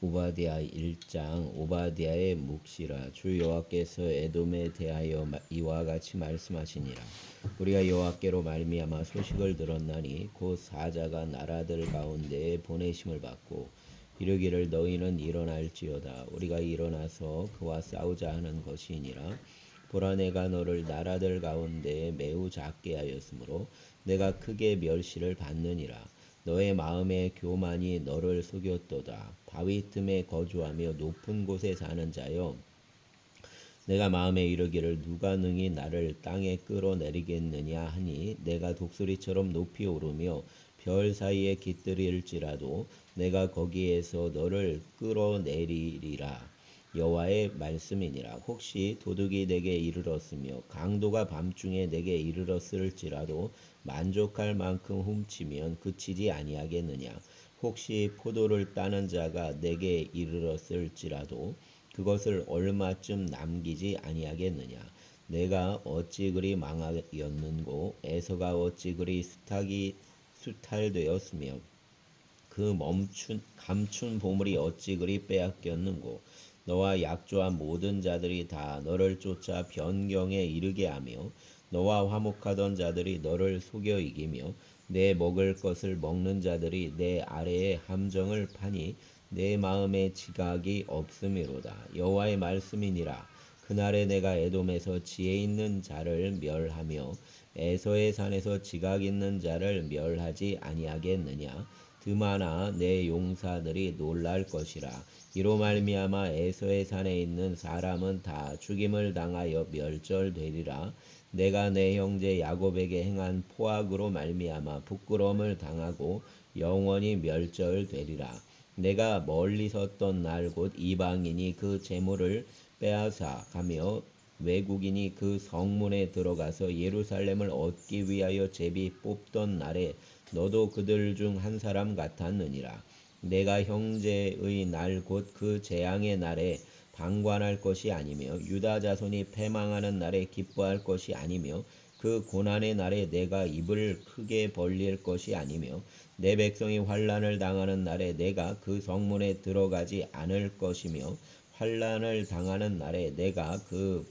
오바디아 1장 오바디아의 묵시라. 주 여호와께서 에돔에 대하여 마- 이와 같이 말씀하시니라. 우리가 여호와께로 말미암아 소식을 들었나니 곧 사자가 나라들 가운데에 보내심을 받고 이르기를 너희는 일어날지어다. 우리가 일어나서 그와 싸우자 하는 것이니라. 보라 내가 너를 나라들 가운데에 매우 작게 하였으므로 내가 크게 멸시를 받느니라 너의 마음의 교만이 너를 속였도다. 바위 틈에 거주하며 높은 곳에 사는 자여. 내가 마음에 이르기를 누가 능히 나를 땅에 끌어내리겠느냐 하니 내가 독수리처럼 높이 오르며 별 사이에 깃들일지라도 내가 거기에서 너를 끌어내리리라. 여호와의 말씀이니라. 혹시 도둑이 내게 이르렀으며 강도가 밤중에 내게 이르렀을지라도 만족할 만큼 훔치면 그치지 아니하겠느냐? 혹시 포도를 따는 자가 내게 이르렀을지라도 그것을 얼마쯤 남기지 아니하겠느냐? 내가 어찌 그리 망하였는고? 에서가 어찌 그리 수탉이 수탈되었으며 그 멈춘 감춘 보물이 어찌 그리 빼앗겼는고 너와 약조한 모든 자들이 다 너를 쫓아 변경에 이르게 하며 너와 화목하던 자들이 너를 속여 이기며 내 먹을 것을 먹는 자들이 내 아래에 함정을 파니 내 마음에 지각이 없음이로다. 여호와의 말씀이니라. 그날에 내가 에돔에서 지혜 있는 자를 멸하며 에서의 산에서 지각 있는 자를 멸하지 아니하겠느냐 드마나 내 용사들이 놀랄 것이라. 이로 말미암아 에서의 산에 있는 사람은 다 죽임을 당하여 멸절되리라. 내가 내 형제 야곱에게 행한 포악으로 말미암아 부끄러움을 당하고 영원히 멸절되리라. 내가 멀리 섰던 날 곧 이방인이 그 재물을 빼앗아 가며 외국인이 그 성문에 들어가서 예루살렘을 얻기 위하여 제비 뽑던 날에 너도 그들 중 한 사람 같았느니라. 내가 형제의 날 곧 그 재앙의 날에 방관할 것이 아니며 유다 자손이 패망하는 날에 기뻐할 것이 아니며 그 고난의 날에 내가 입을 크게 벌릴 것이 아니며 내 백성이 환란을 당하는 날에 내가 그 성문에 들어가지 않을 것이며 환란을 당하는 날에 내가 그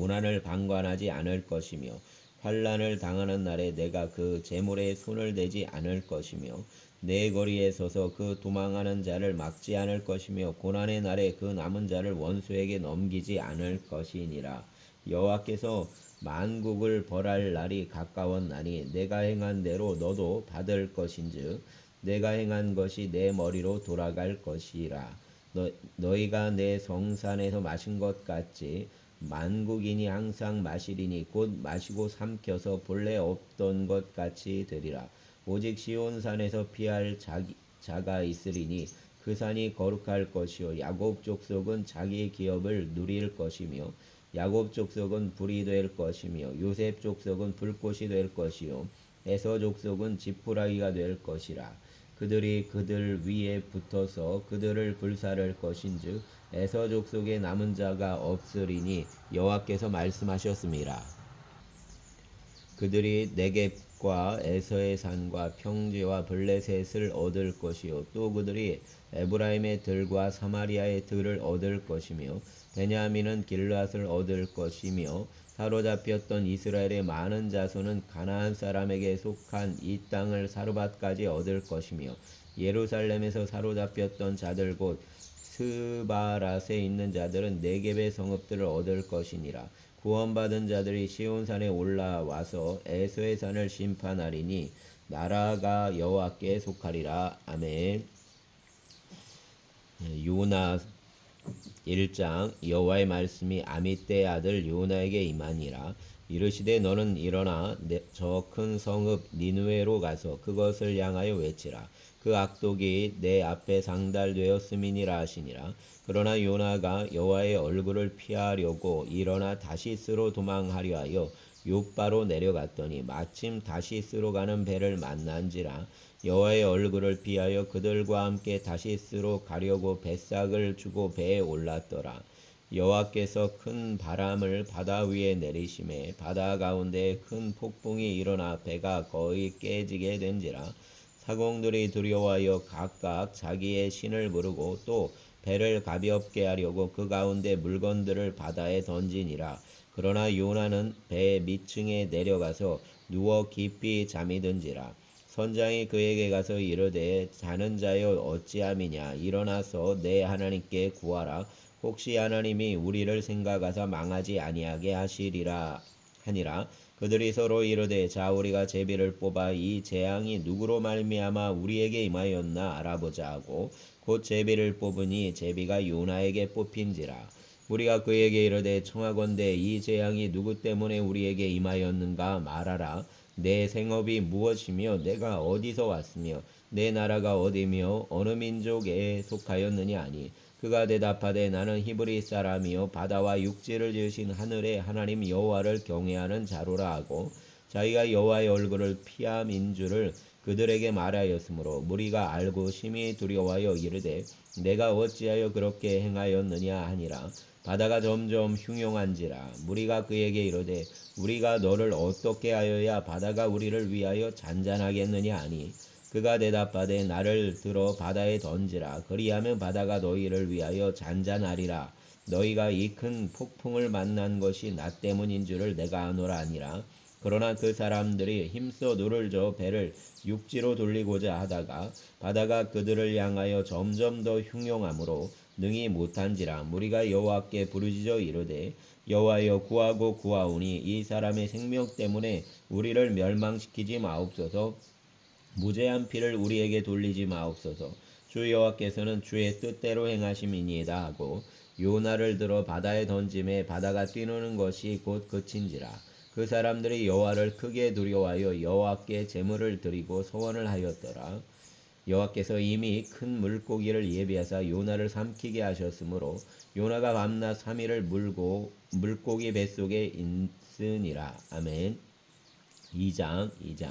고난을 방관하지 않을 것이며 환란을 당하는 날에 내가 그 재물에 손을 대지 않을 것이며 내 거리에 서서 그 도망하는 자를 막지 않을 것이며 고난의 날에 그 남은 자를 원수에게 넘기지 않을 것이니라. 여호와께서 만국을 벌할 날이 가까웠나니 내가 행한 대로 너도 받을 것인즉 내가 행한 것이 내 머리로 돌아갈 것이라. 너, 너희가 내 성산에서 마신 것 같이 만국인이 항상 마시리니 곧 마시고 삼켜서 본래 없던 것 같이 되리라. 오직 시온산에서 피할 자기, 자가 있으리니 그 산이 거룩할 것이요 야곱 족속은 자기 기업을 누릴 것이며 야곱 족속은 불이 될 것이며 요셉 족속은 불꽃이 될 것이요 에서 족속은 지푸라기가 될 것이라. 그들이 그들 위에 붙어서 그들을 불사를 것인즉 에서 족 속에 남은 자가 없으리니 여호와께서 말씀하셨습니다. 그들이 네겝과 에서의 산과 평지와 블레셋을 얻을 것이요 또 그들이 에브라임의 들과 사마리아의 들을 얻을 것이며 베냐민은 길앗을 얻을 것이며 사로잡혔던 이스라엘의 많은 자손은 가나안 사람에게 속한 이 땅을 사르밧까지 얻을 것이며 예루살렘에서 사로잡혔던 자들 곧 스바랏에 있는 자들은 네겝의 성읍들을 얻을 것이니라. 구원받은 자들이 시온산에 올라와서 에서의 산을 심판하리니 나라가 여호와께 속하리라. 아멘. 요나 1장 여호와의 말씀이 아미떼의 아들 요나에게 임하니라. 이르시되 너는 일어나 저 큰 성읍 니누에로 가서 그것을 향하여 외치라. 그 악독이 내 앞에 상달되었음이니라 하시니라. 그러나 요나가 여호와의 얼굴을 피하려고 일어나 다시스로 도망하려 하여 요바로 내려갔더니 마침 다시스로 가는 배를 만난지라 여호와의 얼굴을 피하여 그들과 함께 다시스로 가려고 뱃삭을 주고 배에 올랐더라. 여호와께서 큰 바람을 바다 위에 내리심에 바다 가운데 큰 폭풍이 일어나 배가 거의 깨지게 된지라 하공들이 두려워하여 각각 자기의 신을 부르고 또 배를 가볍게 하려고 그 가운데 물건들을 바다에 던지니라. 그러나 요나는 배 밑층에 내려가서 누워 깊이 잠이 든지라. 선장이 그에게 가서 이르되 자는 자여 어찌함이냐 일어나서 내 하나님께 구하라 혹시 하나님이 우리를 생각하사 망하지 아니하게 하시리라 하니라 그들이 서로 이르되 자 우리가 제비를 뽑아 이 재앙이 누구로 말미암아 우리에게 임하였나 알아보자 하고 곧 제비를 뽑으니 제비가 요나에게 뽑힌지라. 우리가 그에게 이르되 청하건대 이 재앙이 누구 때문에 우리에게 임하였는가 말하라. 내 생업이 무엇이며 내가 어디서 왔으며 내 나라가 어디며 어느 민족에 속하였느냐 하니 그가 대답하되 나는 히브리 사람이요 바다와 육지를 지으신 하늘의 하나님 여호와를 경외하는 자로라 하고 자기가 여호와의 얼굴을 피함인 줄을 그들에게 말하였으므로 무리가 알고 심히 두려워하여 이르되 내가 어찌하여 그렇게 행하였느냐 하니라. 바다가 점점 흉용한지라. 무리가 그에게 이르되 우리가 너를 어떻게 하여야 바다가 우리를 위하여 잔잔하겠느냐 하니 그가 대답하되 나를 들어 바다에 던지라. 그리하면 바다가 너희를 위하여 잔잔하리라. 너희가 이 큰 폭풍을 만난 것이 나 때문인 줄을 내가 아노라 하니라. 그러나 그 사람들이 힘써 노를 저 배를 육지로 돌리고자 하다가 바다가 그들을 향하여 점점 더 흉용하므로 능히 못한지라. 무리가 여호와께 부르짖어 이르되 여호와여 구하고 구하오니 이 사람의 생명 때문에 우리를 멸망시키지 마옵소서 무죄한 피를 우리에게 돌리지 마옵소서. 주 여호와께서는 주의 뜻대로 행하심이니이다 하고 요나를 들어 바다에 던짐에 바다가 뛰노는 것이 곧 그친지라. 그 사람들이 여호와를 크게 두려워하여 여호와께 제물을 드리고 소원을 하였더라. 여호와께서 이미 큰 물고기를 예비하사 요나를 삼키게 하셨으므로 요나가 밤낮 삼일을 물고 물고기 뱃속에 있으니라. 아멘. 2장 2장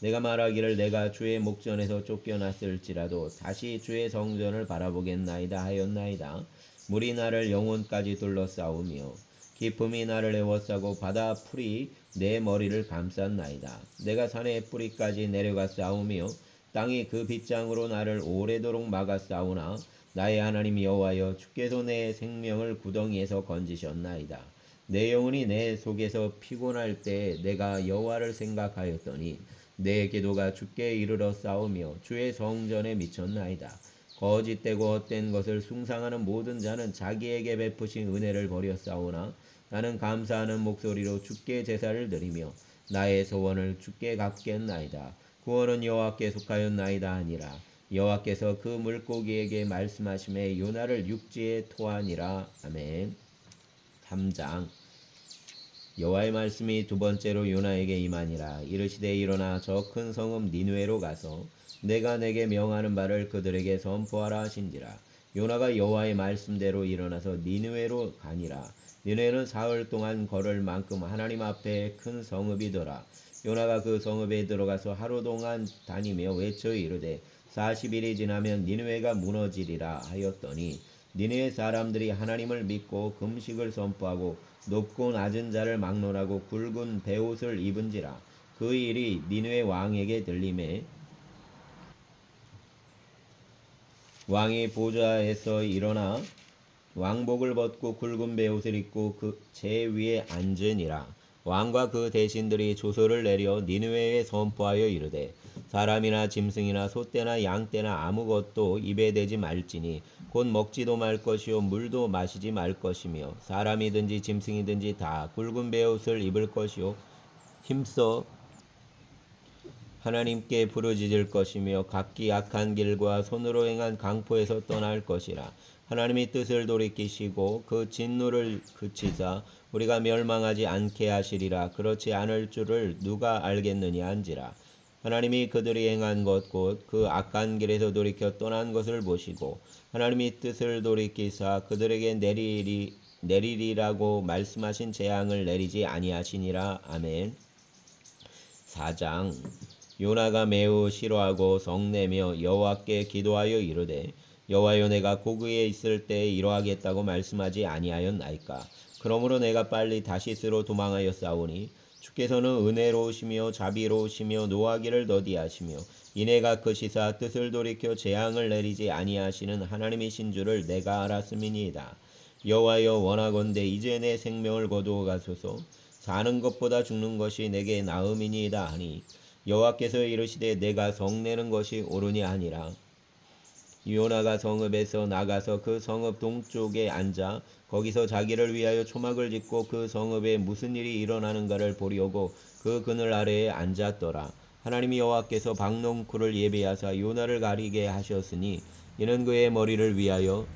내가 말하기를 내가 주의 목전에서 쫓겨났을지라도 다시 주의 성전을 바라보겠나이다 하였나이다. 물이 나를 영혼까지 둘러싸우며 기쁨이 나를 에워싸고 바다 풀이 내 머리를 감쌌나이다. 내가 산의 뿌리까지 내려가 싸우며 땅이 그 빗장으로 나를 오래도록 막아 싸우나 나의 하나님 여호와여 주께서 내 생명을 구덩이에서 건지셨나이다. 내 영혼이 내 속에서 피곤할 때 내가 여호와를 생각하였더니 내 기도가 주께 이르러 싸우며 주의 성전에 미쳤나이다. 거짓되고 헛된 것을 숭상하는 모든 자는 자기에게 베푸신 은혜를 버려 싸우나 나는 감사하는 목소리로 주께 제사를 드리며 나의 소원을 주께 갚겠나이다. 구원은 여호와께 속하였나이다 하니라. 여호와께서 그 물고기에게 말씀하심에 요나를 육지에 토하니라. 아멘. 3장 여호와의 말씀이 두 번째로 요나에게 임하니라. 이르시되 일어나 저 큰 성읍 니누에로 가서 내가 내게 명하는 바를 그들에게 선포하라 하신지라. 요나가 여호와의 말씀대로 일어나서 니누에로 가니라. 니누에는 사흘 동안 걸을 만큼 하나님 앞에 큰 성읍이더라. 요나가 그 성읍에 들어가서 하루 동안 다니며 외쳐 이르되 40일이 지나면 니누에가 무너지리라 하였더니 니누의 사람들이 하나님을 믿고 금식을 선포하고 높고 낮은 자를 막론하고 굵은 베옷을 입은지라. 그 일이 니누의 왕에게 들림에 왕이 보좌에서 일어나 왕복을 벗고 굵은 베옷을 입고 그 제 위에 앉으니라. 왕과 그 대신들이 조서를 내려 니누에에 선포하여 이르되 사람이나 짐승이나 소떼나 양떼나 아무것도 입에 대지 말지니 곧 먹지도 말 것이요 물도 마시지 말 것이며 사람이든지 짐승이든지 다 굵은 베옷을 입을 것이요 힘써 하나님께 부르짖을 것이며 각기 악한 길과 손으로 행한 강포에서 떠날 것이라. 하나님이 뜻을 돌이키시고 그 진노를 그치사 우리가 멸망하지 않게 하시리라. 그렇지 않을 줄을 누가 알겠느냐 한지라 하나님이 그들이 행한 것 곧 그 악한 길에서 돌이켜 떠난 것을 보시고 하나님이 뜻을 돌이키사 그들에게 내리리 내리리라고 말씀하신 재앙을 내리지 아니하시니라. 아멘. 4장. 요나가 매우 싫어하고 성내며 여호와께 기도하여 이르되 여호와여 내가 고국에 있을 때 이러하겠다고 말씀하지 아니하였나이까? 그러므로 내가 빨리 다시스로 도망하여 싸우니 주께서는 은혜로우시며 자비로우시며 노하기를 더디하시며 이내가 크시사 뜻을 돌이켜 재앙을 내리지 아니하시는 하나님이신 줄을 내가 알았음이니이다. 여호와여 원하건대 이제 내 생명을 거두어 가소서. 사는 것보다 죽는 것이 내게 나음이니이다 하니 여호와께서 이르시되 내가 성내는 것이 옳으니 아니라 요나가 성읍에서 나가서 그 성읍 동쪽에 앉아 거기서 자기를 위하여 초막을 짓고 그 성읍에 무슨 일이 일어나는가를 보려고 그 그늘 아래에 앉았더라. 하나님이 여호와께서 박농쿨을 예배하사 요나를 가리게 하셨으니 이는 그의 머리를 위하여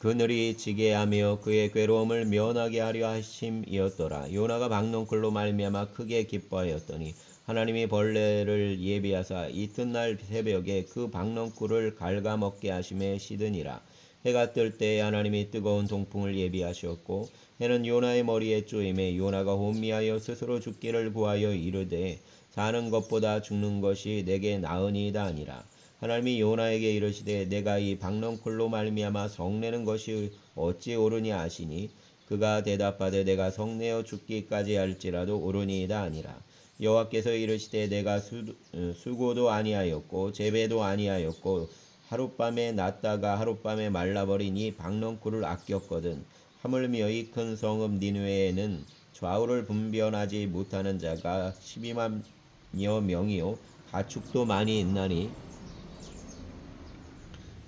그늘이 지게 하며 그의 괴로움을 면하게 하려 하심이었더라. 요나가 박농쿨로 말미암아 크게 기뻐하였더니 하나님이 벌레를 예비하사 이튿날 새벽에 그 박넝쿨을 갉아먹게 하심에 시드니라. 해가 뜰때 하나님이 뜨거운 동풍을 예비하셨고 해는 요나의 머리에 쪼임에 요나가 혼미하여 스스로 죽기를 구하여 이르되 사는 것보다 죽는 것이 내게 나으니이다 아니라. 하나님이 요나에게 이르시되 내가 이 박넝쿨로 말미암아 성내는 것이 어찌 옳으냐 하시니? 그가 대답하되 내가 성내어 죽기까지 할지라도 옳으니이다 아니라 여호와께서 이르시되 내가 수, 어, 수고도 아니하였고 재배도 아니하였고 하룻밤에 났다가 하룻밤에 말라버린 이 박넝쿨을 아꼈거든. 하물며 이 큰 성읍 니누에는 좌우를 분변하지 못하는 자가 12만여 명이요. 가축도 많이 있나니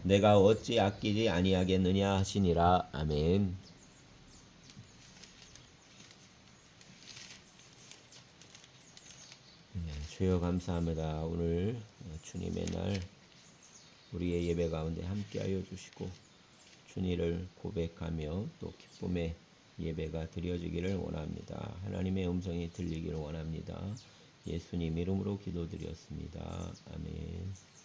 내가 어찌 아끼지 아니하겠느냐 하시니라. 아멘. 주여 감사합니다. 오늘 주님의 날 우리의 예배 가운데 함께하여 주시고 주님을 고백하며 또 기쁨의 예배가 드려지기를 원합니다. 하나님의 음성이 들리기를 원합니다. 예수님 이름으로 기도드렸습니다. 아멘.